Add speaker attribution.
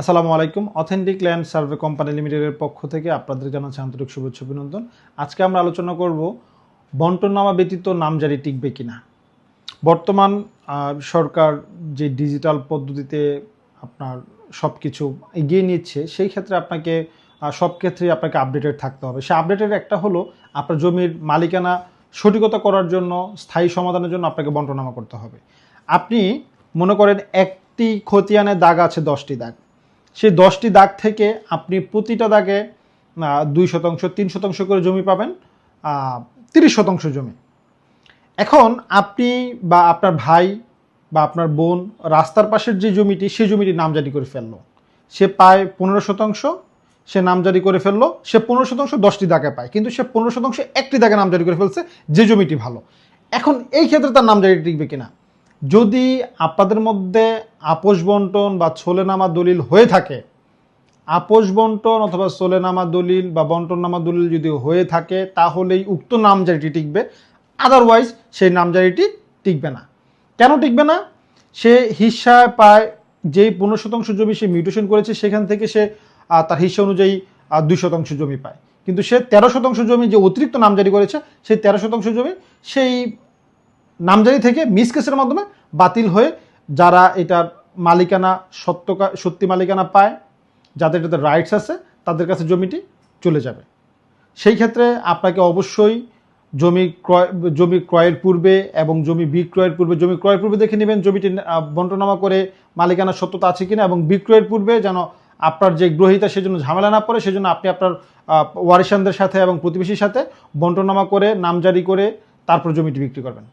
Speaker 1: আসসালামু আলাইকুম। Authentic land survey company লিমিটেডের পক্ষ থেকে আপনাদের জানাচ্ছি আন্তরিক শুভেচ্ছা, অভিনন্দন। আজকে আমরা আলোচনা করব বন্টননামা ব্যতীত নামজারি টিকবে কিনা। বর্তমান সরকার যে ডিজিটাল পদ্ধতিতে আপনার সব কিছু এগিয়ে নিচ্ছে, সেই ক্ষেত্রে আপনাকে সব ক্ষেত্রেই আপনাকে আপডেটেড থাকতে হবে। সে আপডেটের একটা হলো আপনার জমির মালিকানা সঠিকতা করার জন্য, স্থায়ী সমাধানের জন্য আপনাকে বন্টনামা করতে হবে। আপনি মনে করেন একটি খতিয়ানে দাগ আছে দশটি দাগ। সেই দশটি দাগ থেকে আপনি প্রতিটা দাগে দুই শতাংশ, তিন শতাংশ করে জমি পাবেন তিরিশ শতাংশ জমি। এখন আপনি বা আপনার ভাই বা আপনার বোন রাস্তার পাশের যে জমিটি সেই জমিটি নামজারি করে ফেলল। সে পায় পনেরো শতাংশ, সে নামজারি করে ফেলল, সে পনেরো শতাংশ দশটি দাগে পায়। কিন্তু সে পনেরো শতাংশ একটি দাগে নামজারি করে ফেলছে যে জমিটি ভালো। এখন এই ক্ষেত্রে তার নামজারি টিকবে কিনা? যদি আপনাদের মধ্যে আপোষ বন্টন বা ছোলেনামা দলিল হয়ে থাকে, আপোষ বন্টন অথবা সোলেনামা দলিল বা বন্টননামা দলিল যদি হয়ে থাকে, তাহলেই উক্ত নামজারিটি টিকবে। আদারওয়াইজ সেই নামজারিটি টিকবে না। কেন টিকবে না? সে হিস্সায় পায় যেই পনেরো শতাংশ জমি সে মিউটেশন করেছে, সেখান থেকে সে তার হিস্সা অনুযায়ী দুই শতাংশ জমি পায়। কিন্তু সে তেরো শতাংশ জমি যে অতিরিক্ত নামজারি করেছে, সেই তেরো শতাংশ জমি সেই নামজারি থেকে মিসকেসের মাধ্যমে বাতিল হয়ে যারা এটার মালিকানা সত্যকা সত্যি মালিকানা পায় যাদের এটাতে রাইটস আছে তাদের কাছে জমিটি চলে যাবে। সেই ক্ষেত্রে আপনাকে অবশ্যই জমি ক্রয় জমি ক্রয়ের পূর্বে এবং জমি বিক্রয়ের পূর্বে জমি ক্রয়ের পূর্বে দেখে নেবেন জমিটি বন্টনামা করে মালিকানার সত্যতা আছে কিনা এবং বিক্রয়ের পূর্বে যেন আপনার যে গ্রহিতা সেজন্য ঝামেলা না পড়ে সেজন্য আপনি আপনার আহ, ওয়ারিশানদের সাথে এবং প্রতিবেশীর সাথে বন্টনামা করে নামজারি করে তারপর জমিটি বিক্রি করবেন।